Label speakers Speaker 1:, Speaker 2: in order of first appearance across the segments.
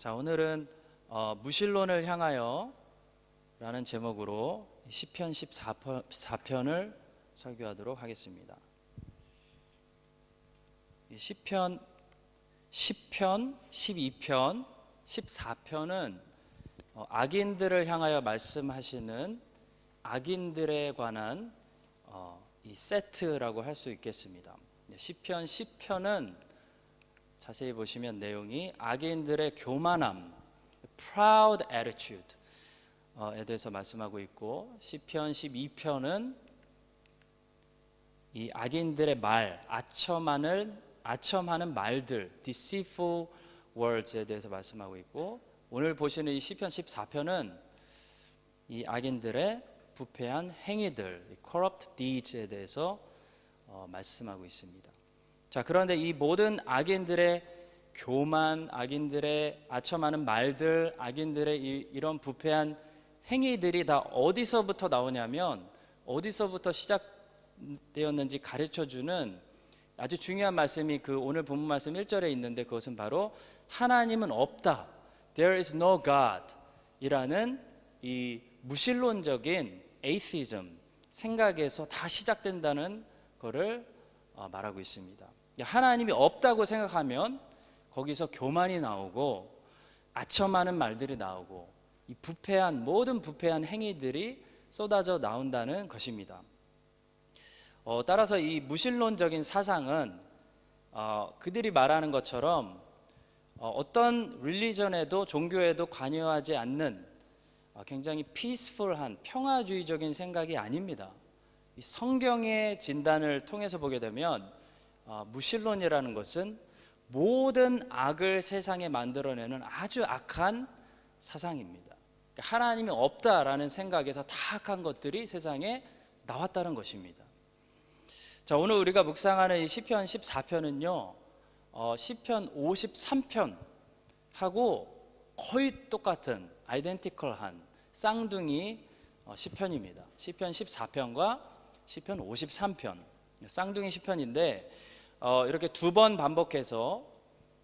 Speaker 1: 자, 오늘은 어, 무신론을 향하여 라는 제목으로 시편 14편을 설교하도록 하겠습니다. 이 시편 10편, 12편, 14편은 어, 악인들을 향하여 말씀하시는 악인들에 관한 어, 이 세트라고 할 수 있겠습니다. 네, 시편 10편은 자세히 보시면 내용이 악인들의 교만함, proud attitude에 대해서 말씀하고 있고 시편 12편은 이 악인들의 말, 아첨하는 아첨하는 말들, deceitful words에 대해서 말씀하고 있고 오늘 보시는 이 시편 14편은 이 악인들의 부패한 행위들, corrupt deeds에 대해서 어, 말씀하고 있습니다. 자, 그런데 이 모든 악인들의 교만, 악인들의 아첨하는 말들, 악인들의 이, 이런 부패한 행위들이 다 어디서부터 나오냐면 어디서부터 시작되었는지 가르쳐 주는 아주 중요한 말씀이 그 오늘 본문 말씀 1절에 있는데 그것은 바로 하나님은 없다. There is no God 이라는 이 무신론적인 atheism 생각에서 다 시작된다는 어, 말하고 있습니다. 하나님이 없다고 생각하면 거기서 교만이 나오고 아첨하는 말들이 나오고 이 부패한 모든 부패한 행위들이 쏟아져 나온다는 것입니다. 어, 따라서 이 무신론적인 사상은 어, 그들이 말하는 것처럼 어, 떤 릴리전에도 종교에도 관여하지 않는 어, 굉장히 피스풀한 평화주의적인 생각이 아닙니다. 이 성경의 진단을 통해서 보게 되면 어, 무신론이라는 것은 모든 악을 세상에 만들어내는 아주 악한 사상입니다. 그러니까 하나님이 없다라는 생각에서 다 악한 것들이 세상에 나왔다는 것입니다. 자, 오늘 우리가 묵상하는 이 시편 14편은요. 어, 시편 53편 하고 거의 똑같은 아이덴티컬한 쌍둥이 어, 시편입니다. 시편 14편과 시편 53편 쌍둥이 시편인데 어, 이렇게 두 번 반복해서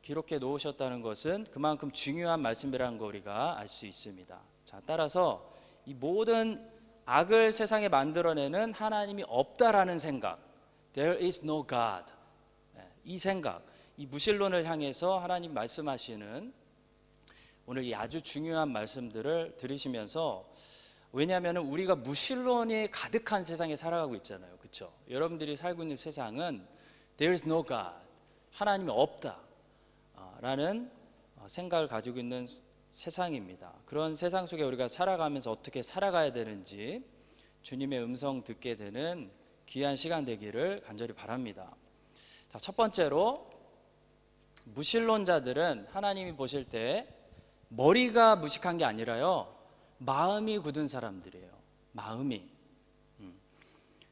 Speaker 1: 기록해 놓으셨다는 것은 그만큼 중요한 말씀이라는 거 우리가 알 수 있습니다. 자, 따라서 이 모든 악을 세상에 만들어내는 하나님이 없다라는 생각, there is no God, 네, 이 생각, 이 무신론을 향해서 하나님 말씀하시는 오늘 이 아주 중요한 말씀들을 들으시면서 왜냐하면 우리가 무신론이 가득한 세상에 살아가고 있잖아요, 그렇죠? 여러분들이 살고 있는 세상은 there is no God, 하나님이 없다라는 어, 생각을 가지고 있는 세상입니다. 그런 세상 속에 우리가 살아가면서 어떻게 살아가야 되는지 주님의 음성 듣게 되는 귀한 시간 되기를 간절히 바랍니다. 자, 첫 번째로 무신론자들은 하나님이 보실 때 머리가 무식한 게 아니라요. 마음이 굳은 사람들이에요. 마음이. 음.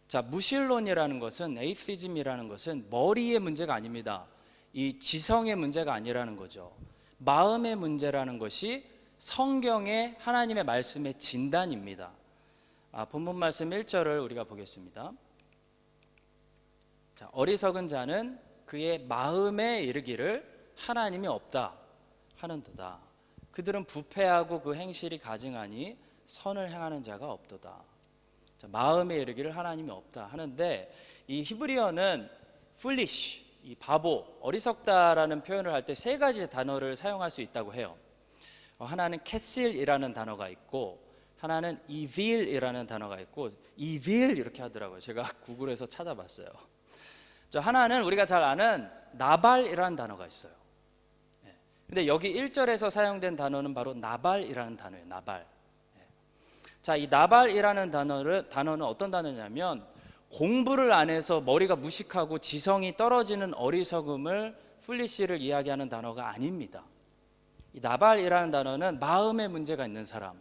Speaker 1: 자, 무신론이라는 것은 에이티즘이라는 것은 머리의 문제가 아닙니다. 이 지성의 문제가 아니라는 거죠. 마음의 문제라는 것이 성경의 하나님의 말씀의 진단입니다. 아, 본문 말씀 1절을 우리가 보겠습니다. 자, 어리석은 자는 그의 마음에 이르기를 하나님이 없다 하는도다. 그들은 부패하고 그 행실이 가증하니 선을 행하는 자가 없도다. 자, 마음에 이르기를 하나님이 없다 하는데 이 히브리어는 foolish 이 바보 어리석다라는 표현을 할 때 세 가지 단어를 사용할 수 있다고 해요. 어, 하나는 캐실이라는 단어가 있고 하나는 evil이라는 단어가 있고 evil 이렇게 하더라고요. 제가 구글에서 찾아봤어요. 저 하나는 우리가 잘 아는 나발이라는 단어가 있어요. 예. 근데 여기 1절에서 사용된 단어는 바로 나발이라는 단어예요. 나발. 예. 자, 이 나발이라는 단어를 단어는 어떤 단어냐면 공부를 안 해서 머리가 무식하고 지성이 떨어지는 어리석음을 플리시를 이야기하는 단어가 아닙니다. 이 나발이라는 단어는 마음의 문제가 있는 사람,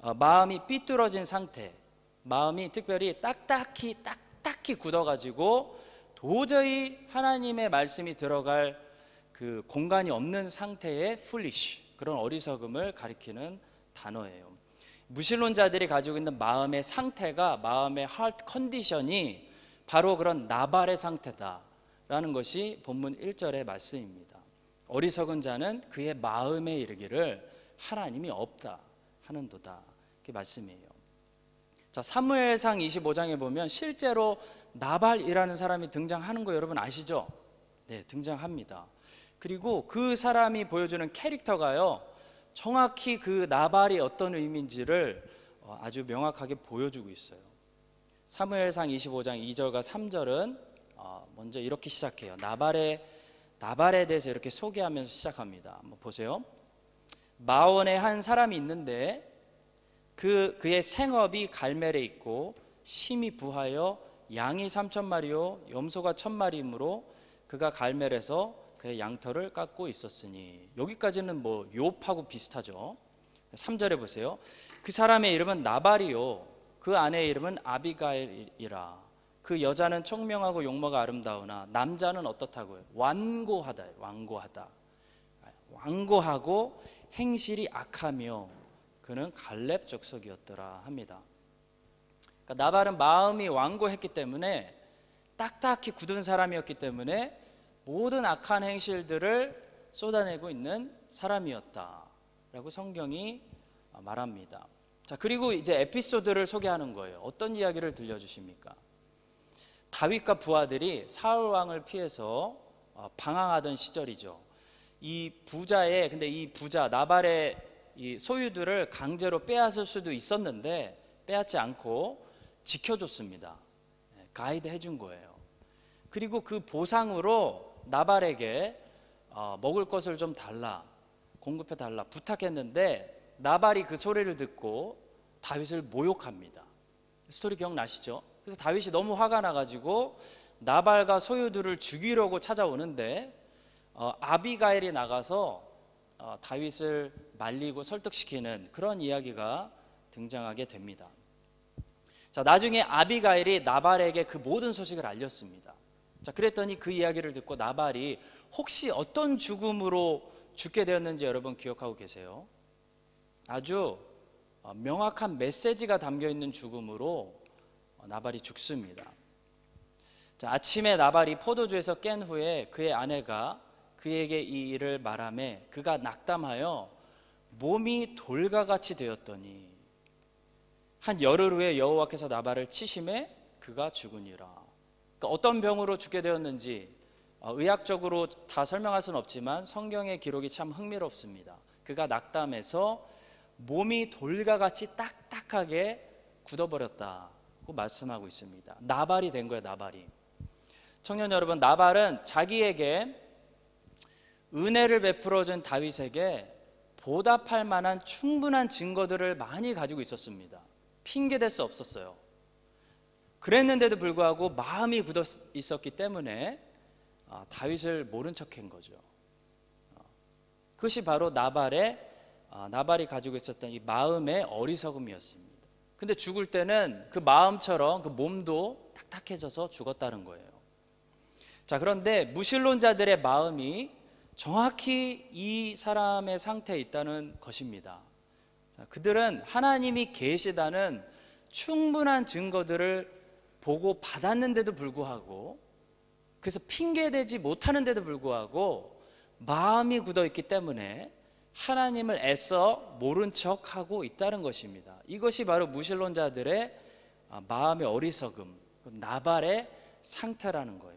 Speaker 1: 어, 마음이 삐뚤어진 상태, 마음이 특별히 딱딱히 딱딱히 굳어가지고 도저히 하나님의 말씀이 들어갈 그 공간이 없는 상태의 foolish 그런 어리석음을 가리키는 단어예요. 무신론자들이 가지고 있는 마음의 상태가 마음의 heart 컨디션이 바로 그런 나발의 상태다라는 것이 본문 1절의 말씀입니다. 어리석은 자는 그의 마음에 이르기를 하나님이 없다 하는도다. 이게 말씀이에요. 자, 사무엘상 25장에 보면 실제로 나발이라는 사람이 등장하는 거 여러분 아시죠? 네, 등장합니다. 그리고 그 사람이 보여주는 캐릭터가요. 정확히 그 나발이 어떤 의미인지를 어, 아주 명확하게 보여주고 있어요. 사무엘상 25장 2절과 3절은 어, 먼저 이렇게 시작해요. 나발의 나발에 대해서 이렇게 소개하면서 시작합니다. 한번 보세요. 마원에 한 사람이 있는데 그 그의 생업이 갈멜에 있고 심이 부하여 양이 삼천 마리요 염소가 천 마리이므로 그가 갈멜에서 그의 양털을 깎고 있었으니 여기까지는 뭐 욥하고 비슷하죠. 3절에 보세요. 그 사람의 이름은 나발이요 그 아내의 이름은 아비가일이라 그 여자는 총명하고 용모가 아름다우나 남자는 어떻다고요? 완고하다 완고하다 완고하고 행실이 악하며 그는 갈렙 족속이었더라 합니다. 그러니까 나발은 마음이 완고했기 때문에 딱딱히 굳은 사람이었기 때문에 모든 악한 행실들을 쏟아내고 있는 사람이었다라고 성경이 말합니다. 자 그리고 이제 에피소드를 소개하는 거예요. 어떤 이야기를 들려주십니까? 다윗과 부하들이 사울 왕을 피해서 어, 방황하던 시절이죠. 이 부자의 근데 이 부자 나발의 이 소유들을 강제로 빼앗을 수도 있었는데 빼앗지 않고 지켜줬습니다. 네, 가이드 해준 거예요. 그리고 그 보상으로 나발에게 어, 먹을 것을 좀 달라 공급해 달라 부탁했는데 나발이 그 소리를 듣고 다윗을 모욕합니다. 스토리 기억나시죠? 그래서 다윗이 너무 화가 나가지고 나발과 소유들을 죽이려고 찾아오는데 어, 아비가일이 나가서 어, 다윗을 말리고 설득시키는 그런 이야기가 등장하게 됩니다. 자 나중에 아비가일이 나발에게 그 모든 소식을 알렸습니다. 자 그랬더니 그 이야기를 듣고 나발이 혹시 어떤 죽음으로 죽게 되었는지 여러분 기억하고 계세요? 아주 어, 명확한 메시지가 담겨 있는 죽음으로 어, 나발이 죽습니다. 자, 아침에 나발이 포도주에서 깬 후에 그의 아내가 그에게 이 일을 말함에 그가 낙담하여 몸이 돌과 같이 되었더니 한 열흘 후에 여호와께서 나발을 치심에 그가 죽으니라. 그러니까 어떤 병으로 죽게 되었는지 어, 의학적으로 다 설명할 수는 없지만 성경의 기록이 참 흥미롭습니다. 그가 낙담해서 몸이 돌과 같이 딱딱하게 굳어버렸다고 말씀하고 있습니다. 나발이 된 거예요, 나발이. 청년 여러분, 나발은 자기에게 은혜를 베풀어준 다윗에게 보답할 만한 충분한 증거들을 많이 가지고 있었습니다. 핑계 댈수 없었어요. 그랬는데도 불구하고 마음이 굳어 있었기 때문에 아, 다윗을 모른 척한 거죠. 아, 그것이 바로 나발의 아, 나발이 가지고 있었던 이 마음의 어리석음이었습니다. 근데 죽을 때는 그 마음처럼 그 몸도 딱딱해져서 죽었다는 거예요. 자, 그런데 무신론자들의 마음이 정확히 이 사람의 상태에 있다는 것입니다. 자, 그들은 하나님이 계시다는 충분한 증거들을 보고 받았는데도 불구하고 그래서 핑계대지 못하는데도 불구하고 마음이 굳어 있기 때문에 하나님을 애써 모른 척하고 있다는 것입니다. 이것이 바로 무신론자들의 아, 마음의 어리석음, 나발의 상태라는 거예요.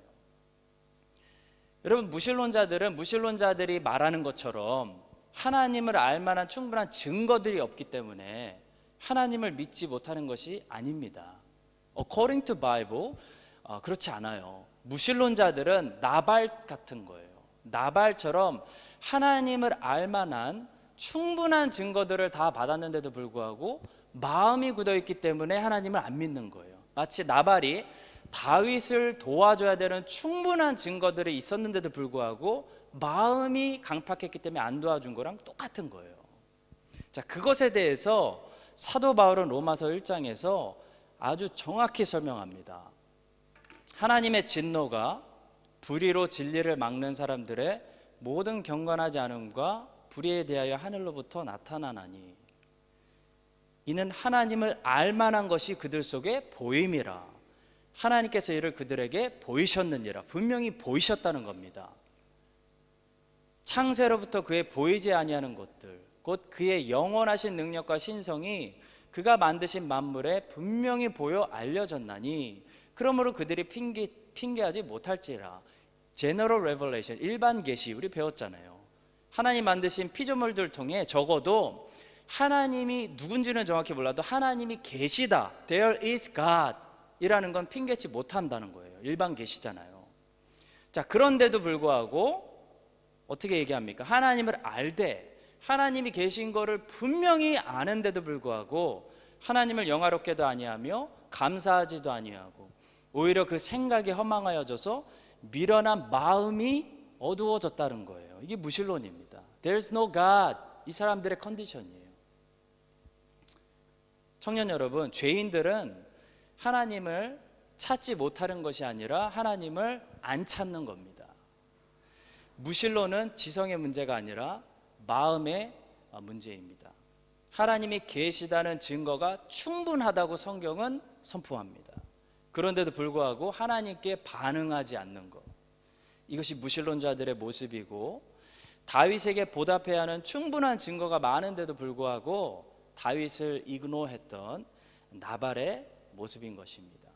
Speaker 1: 여러분 무신론자들은 무신론자들이 말하는 것처럼 하나님을 알 만한 충분한 증거들이 없기 때문에 하나님을 믿지 못하는 것이 아닙니다. According to Bible 어, 그렇지 않아요. 무신론자들은 나발 같은 거예요. 나발처럼 하나님을 알 만한 충분한 증거들을 다 받았는데도 불구하고 마음이 굳어 있기 때문에 하나님을 안 믿는 거예요. 마치 나발이 다윗을 도와줘야 되는 충분한 증거들이 있었는데도 불구하고 마음이 강팍했기 때문에 안 도와준 거랑 똑같은 거예요. 자, 그것에 대해서 사도 바울은 로마서 1장에서 아주 정확히 설명합니다. 하나님의 진노가 불의로 진리를 막는 사람들의 모든 경건하지 않음과 불의에 대하여 하늘로부터 나타나나니 이는 하나님을 알 만한 것이 그들 속에 보임이라 하나님께서 이를 그들에게 보이셨느니라 분명히 보이셨다는 겁니다. 창세로부터 그의 보이지 아니하는 것들 곧 그의 영원하신 능력과 신성이 그가 만드신 만물에 분명히 보여 알려졌나니 그러므로 그들이 핑계, 핑계하지 못할지라. 제너럴 레벨레이션 일반 계시 우리 배웠잖아요. 하나님 만드신 피조물들 통해 적어도 하나님이 누군지는 정확히 몰라도 하나님이 계시다. There is God 이라는 건 핑계치 못한다는 거예요. 일반 계시잖아요. 자 그런데도 불구하고 어떻게 얘기합니까? 하나님을 알되 하나님이 계신 거를 분명히 아는데도 불구하고 하나님을 영화롭게도 아니하며 감사하지도 아니하고 오히려 그 생각이 허망하여져서 미련한 마음이 어두워졌다는 거예요. 이게 무신론입니다. There's no God. 이 사람들의 컨디션이에요. 청년 여러분, 죄인들은 하나님을 찾지 못하는 것이 아니라 하나님을 안 찾는 겁니다. 무신론은 지성의 문제가 아니라 마음의 문제입니다. 하나님이 계시다는 증거가 충분하다고 성경은 선포합니다. 그런데도 불구하고 하나님께 반응하지 않는 것. 이것이 무신론자들의 모습이고 다윗에게 보답해야 하는 충분한 증거가 많은데도 불구하고 다윗을 이그노했던 나발의 모습인 것입니다.